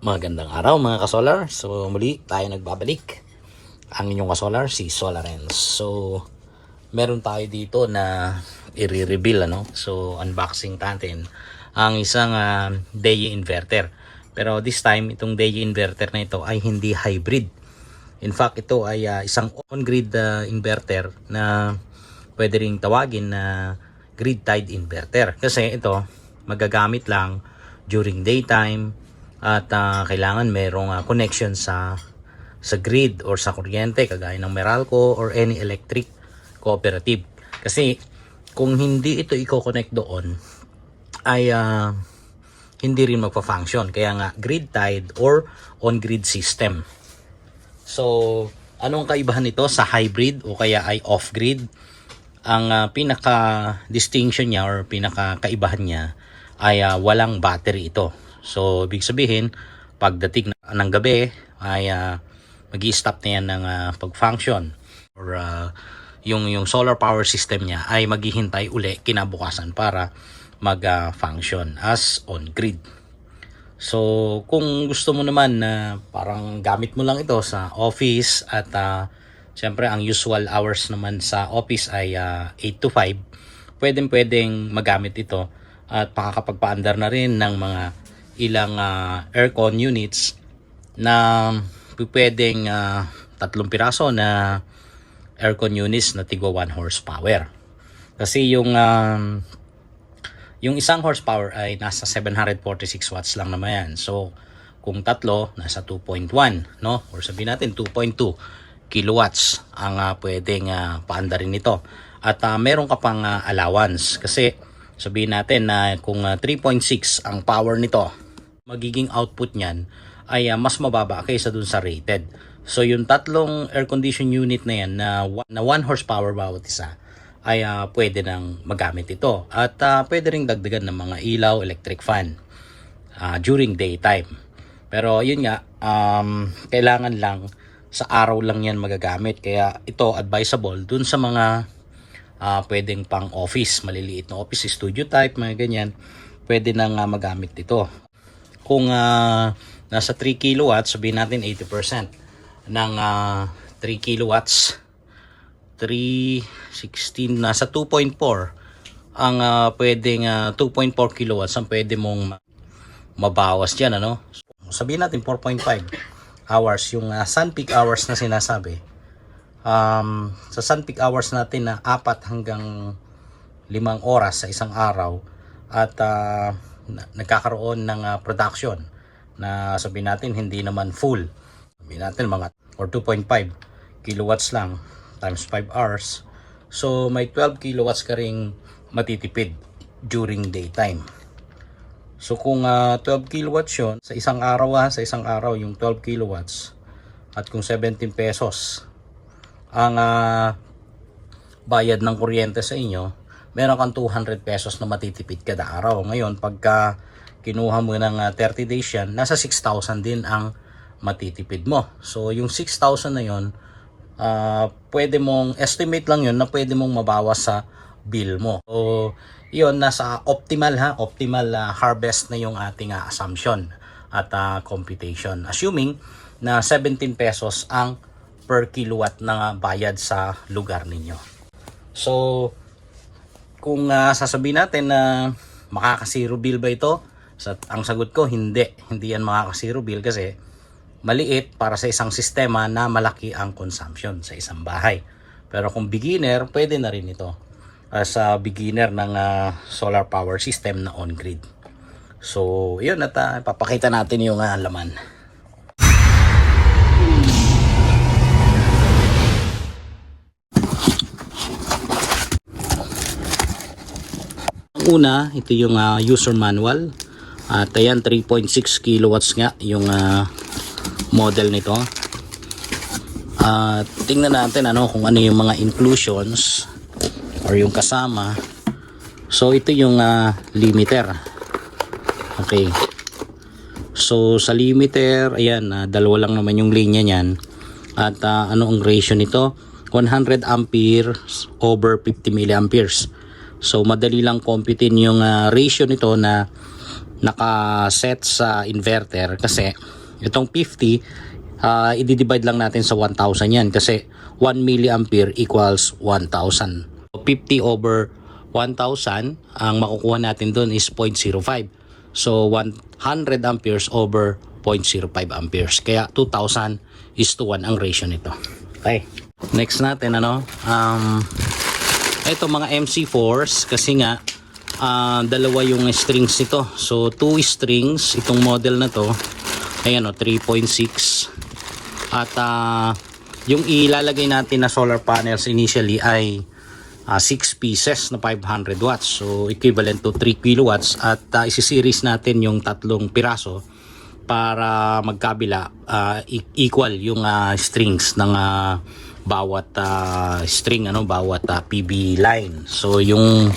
Magandang araw mga kasolar. So muli tayo nagbabalik. Ang inyong kasolar, si Solarens. So meron tayo dito na i-reveal ano. So unboxing natin ang isang uh, DEI inverter. Pero this time itong DEI inverter na ito ay hindi hybrid. In fact ito ay ah, isang on-grid ah, inverter na pwede ring tawagin na grid tied inverter. Kasi ito magagamit lang during daytime at ah, kailangan merong ah, connection sa sa grid or sa kuryente kagaya ng Meralco or any electric cooperative. Kasi kung hindi ito i-connect doon ay ah, hindi rin magpa-function. Kaya nga grid tied or on-grid system. So, anong kaibahan nito sa hybrid o kaya ay off-grid? Ang ah, pinaka-distinction niya or pinaka-kaibahan niya ay ah, walang battery ito. So, ibig sabihin, pagdating ng gabi ay mag stop na yan ng ah, pag-function or ah, yung, yung solar power system niya ay maghihintay uli kinabukasan para mag-function as on-grid. So, kung gusto mo naman na parang gamit mo lang ito sa office at uh, siyempre ang usual hours naman sa office ay ah, 8 to 5, pwedeng pwedeng magamit ito at makakapagpaandar na rin ng mga ilang ah, aircon units na pwedeng ah, tatlong piraso na aircon units na tigwa 1 horsepower. Kasi yung um, yung isang horsepower ay nasa 746 watts lang naman yan. So, kung tatlo, nasa 2.1, no? Or sabihin natin 2.2 kilowatts ang ah, pwedeng uh, paandarin nito. At ah, meron ka pang ah, allowance kasi sabihin natin na kung ah, 3.6 ang power nito, magiging output niyan ay ah, mas mababa kaysa dun sa rated. So yung tatlong air condition unit na yan na, na 1 horsepower bawat isa ay ah, pwede nang magamit ito. At ah, pwede ring dagdagan ng mga ilaw, electric fan ah, during daytime. Pero yun nga, um, kailangan lang sa araw lang yan magagamit. Kaya ito advisable dun sa mga ah, pwedeng pang office, maliliit na office, studio type, mga ganyan. Pwede nang ah, magamit ito. Kung ah, nasa 3 kilowatts, sabihin natin 80% ng ah, 3 kilowatts. 316 nasa 2.4 ang ah, pwedeng ah, 2.4 kilowatts ang pwede mong ma- mabawas diyan ano? Sabihin natin 4.5 hours yung ah, sun peak hours na sinasabi. Um, sa sun peak hours natin na 4 hanggang 5 oras sa isang araw at ah, na- nagkakaroon ng ah, production na sabihin natin hindi naman full. Sabihin natin mga or 2.5 kilowatts lang times 5 hours. So may 12 kilowatts ka ring matitipid during daytime. So kung ah, 12 kilowatts yun sa isang araw ah, sa isang araw yung 12 kilowatts at kung 17 pesos ang ah, bayad ng kuryente sa inyo, meron kang 200 pesos na matitipid kada araw. Ngayon, pagka kinuha mo ng ah, 30 days yan, nasa 6,000 din ang matitipid mo. So, yung 6,000 na yon ah, pwede mong, estimate lang yun na pwede mong mabawas sa bill mo. So, yun, nasa optimal ha, optimal ah, harvest na yung ating ah, assumption at ah, computation. Assuming na 17 pesos ang per kilowatt na bayad sa lugar ninyo. So, kung ah, sasabihin natin na makaka-zero bill ba ito? Sa, ang sagot ko, hindi. Hindi yan makaka-zero bill kasi maliit para sa isang sistema na malaki ang consumption sa isang bahay. Pero kung beginner, pwede na rin ito as a beginner ng ah, solar power system na on-grid. So, yun at ah, papakita natin yung ah, laman. Una, ito yung ah, user manual. At ayan, 3.6 kilowatts nga yung ah, model nito. At tingnan natin ano kung ano yung mga inclusions or yung kasama. So ito yung ah, limiter. Okay. So sa limiter, ayan, ah, dalawa lang naman yung linya niyan. At ah, ano ang ratio nito? 100 amperes over 50 milliamperes. So madali lang computein yung ah, ratio nito na nakaset sa inverter kasi itong 50 uh, i-divide lang natin sa 1000 yan kasi 1 milliampere equals 1000 50 over 1000 ang makukuha natin doon is 0.05 so 100 amperes over 0.05 amperes. Kaya 2000 is to 1 ang ratio nito. Okay. Next natin ano? Um, ito mga MC4s kasi nga ah, dalawa yung strings nito. So, two strings itong model na to. Ayan o, 3.6. At ah, yung ilalagay natin na solar panels initially ay 6 pieces na 500 watts. So, equivalent to 3 kilowatts. At uh, isi-series natin yung tatlong piraso para magkabila ah, e- equal yung ah, strings ng ah, bawat ah, string ano bawat ah, PB line. So yung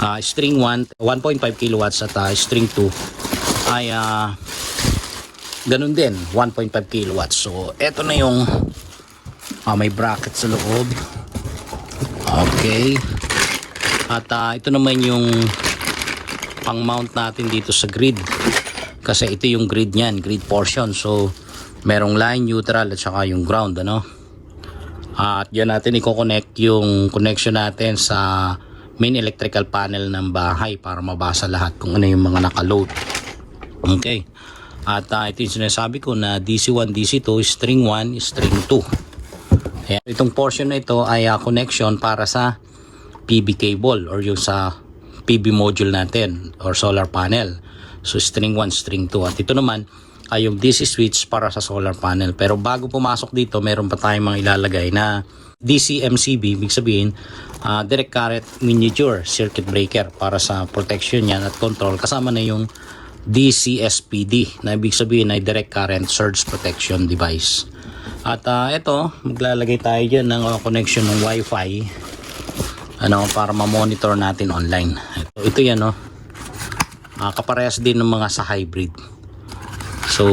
ah, string 1 1.5 kilowatts at ah, string 2 ay ah, ganun din 1.5 kilowatts. So eto na yung ah, may bracket sa loob. Okay. At ah, ito naman yung pang mount natin dito sa grid kasi ito yung grid niyan grid portion so merong line neutral at saka yung ground ano at yan natin i-connect yung connection natin sa main electrical panel ng bahay para mabasa lahat kung ano yung mga nakaload okay at ah, ito yung sinasabi ko na DC1 DC2 string 1 string 2 Ayan. itong portion na ito ay ah, connection para sa PB cable or yung sa PB module natin or solar panel. So string 1, string 2. At ito naman ay yung DC switch para sa solar panel. Pero bago pumasok dito, meron pa tayong mga ilalagay na DC MCB, ibig sabihin ah, direct current miniature circuit breaker para sa protection yan at control. Kasama na yung DC SPD na ibig sabihin ay direct current surge protection device. At ah, ito, maglalagay tayo dyan ng ah, connection ng Wi-Fi ano para ma-monitor natin online. Ito, ito yan no. Ah, kaparehas din ng mga sa hybrid. So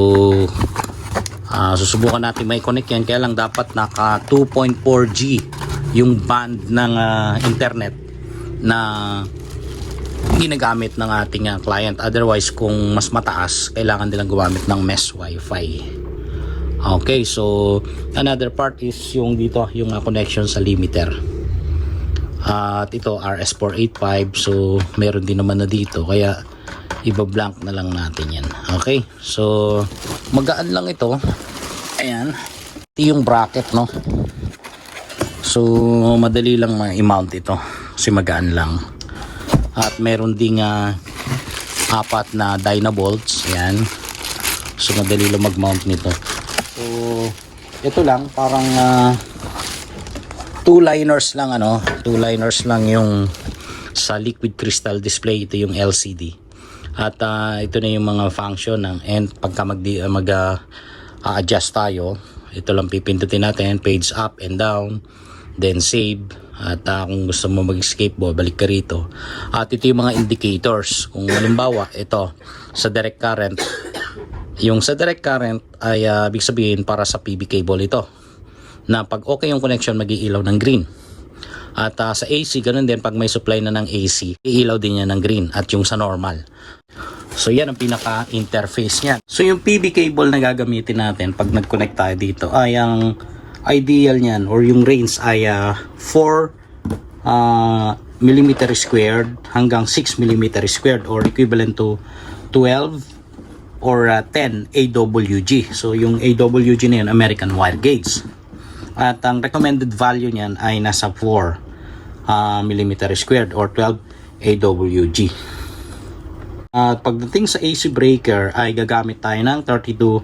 ah, susubukan natin may connect yan kaya lang dapat naka 2.4G yung band ng ah, internet na ginagamit ng ating ah, client. Otherwise kung mas mataas, kailangan nilang gumamit ng mesh wifi. Okay, so another part is yung dito, yung ah, connection sa limiter. At ito RS485 so meron din naman na dito kaya iba-blank na lang natin yan. Okay? So magaan lang ito. Ayan. Ito yung bracket no. So madali lang ma-mount ito kasi magaan lang. At meron ding ah, apat na dynabolts. Ayan. So madali lang mag-mount nito. So ito lang parang ah, two liners lang ano two liners lang yung sa liquid crystal display ito yung LCD at ah, ito na yung mga function ng and pagka mag, mag ah, adjust tayo ito lang pipindutin natin. Page up and down then save. At ah, kung gusto mo mag-escape balik ka rito. At ito yung mga indicators. Kung halimbawa ito sa direct current yung sa direct current ay ah, ibig sabihin para sa PB cable ito. Na pag okay yung connection mag-iilaw ng green. At ah, sa AC, ganun din pag may supply na ng AC, iilaw din yan ng green at yung sa normal. So yan ang pinaka-interface niya. So yung PB cable na gagamitin natin pag nag-connect tayo dito ay ang ideal niyan or yung range ay ah, 4 ah, millimeter squared hanggang 6 millimeter squared or equivalent to 12 or ah, 10 AWG. So yung AWG na yun, American Wire Gauge. At ang recommended value niyan ay nasa 4 uh, millimeter squared or 12 AWG. At pagdating sa AC breaker ay gagamit tayo ng 32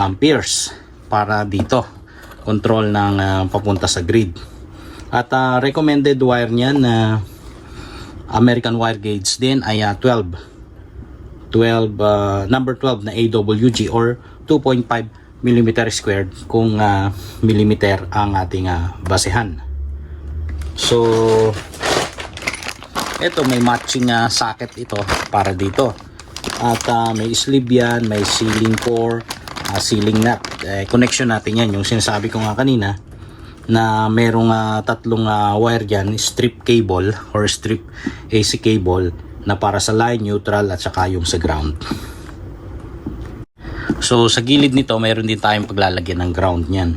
amperes para dito control ng ah, papunta sa grid. At ah, recommended wire niyan na American wire gauge din ay ah, 12 12 uh, number 12 na AWG or 2.5 millimeter squared kung uh, millimeter ang ating uh, basehan. So ito may matching uh, socket ito para dito. At uh, may sleeve yan, may ceiling core, uh, ceiling nut. Eh, connection natin yan, yung sinasabi ko nga kanina na merong uh, tatlong uh, wire dyan, strip cable or strip AC cable na para sa line, neutral at saka yung sa ground. So sa gilid nito, mayroon din tayong paglalagyan ng ground niyan.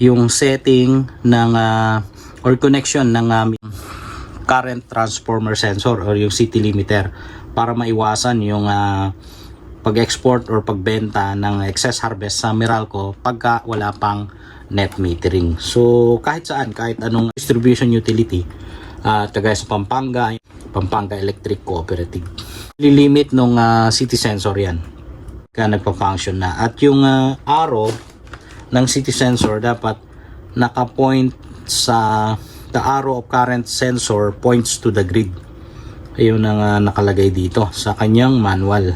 Yung setting ng ah, or connection ng ah, current transformer sensor or yung city limiter para maiwasan yung ah, pag-export or pagbenta ng excess harvest sa Meralco pagka wala pang net metering. So kahit saan, kahit anong distribution utility, at kagaya sa Pampanga, Pampanga Electric Cooperative. Lilimit nung ah, city sensor yan kaya nagpa-function na. At yung ah, arrow ng city sensor dapat naka-point sa the arrow of current sensor points to the grid. Ayun ang ah, nakalagay dito sa kanyang manual.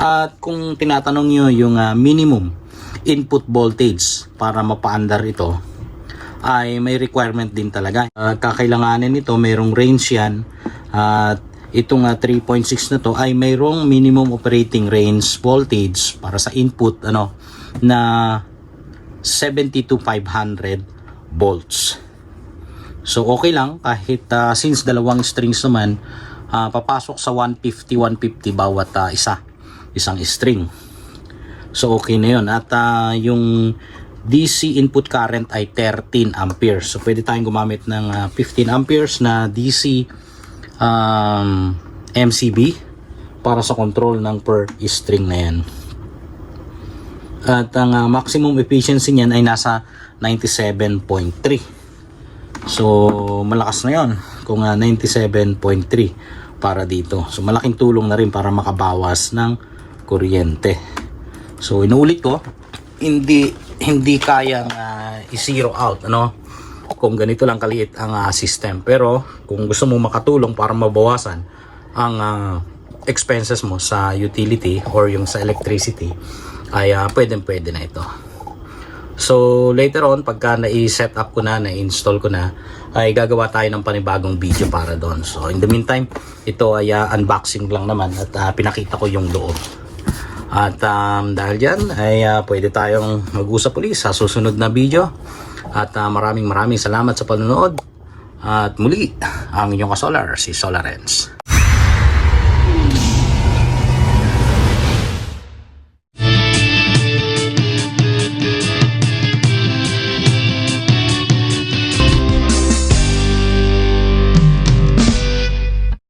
At kung tinatanong nyo yung ah, minimum input voltage para mapaandar ito, ay may requirement din talaga. Uh, kakailanganin nito, mayroong range yan. At itong ah, 3.6 na to ay mayroong minimum operating range voltage para sa input ano na 70 to 500 volts. So okay lang kahit ah, since dalawang strings naman ah, papasok sa 150 150 bawat ah, isa isang string. So okay na 'yon at ah, yung DC input current ay 13 amperes. So pwede tayong gumamit ng ah, 15 amperes na DC um, MCB para sa control ng per string na 'yan. At ang ah, maximum efficiency niyan ay nasa 97.3. So malakas na 'yon kung ah, 97.3 para dito. So malaking tulong na rin para makabawas ng kuryente. So inuulit ko, hindi hindi kayang ah, i-zero out ano kung ganito lang kaliit ang ah, system. Pero kung gusto mo makatulong para mabawasan ang ah, expenses mo sa utility or yung sa electricity ay uh, pwede pwede na ito. So later on pagka na-set up ko na, na-install ko na ay gagawa tayo ng panibagong video para doon. So in the meantime, ito ay ah, unboxing lang naman at ah, pinakita ko yung loob. At um, dahil dyan ay ah, pwede tayong mag-usap ulit sa susunod na video. At ah, maraming maraming salamat sa panonood. At muli, ang inyong kasolar, si Solarens.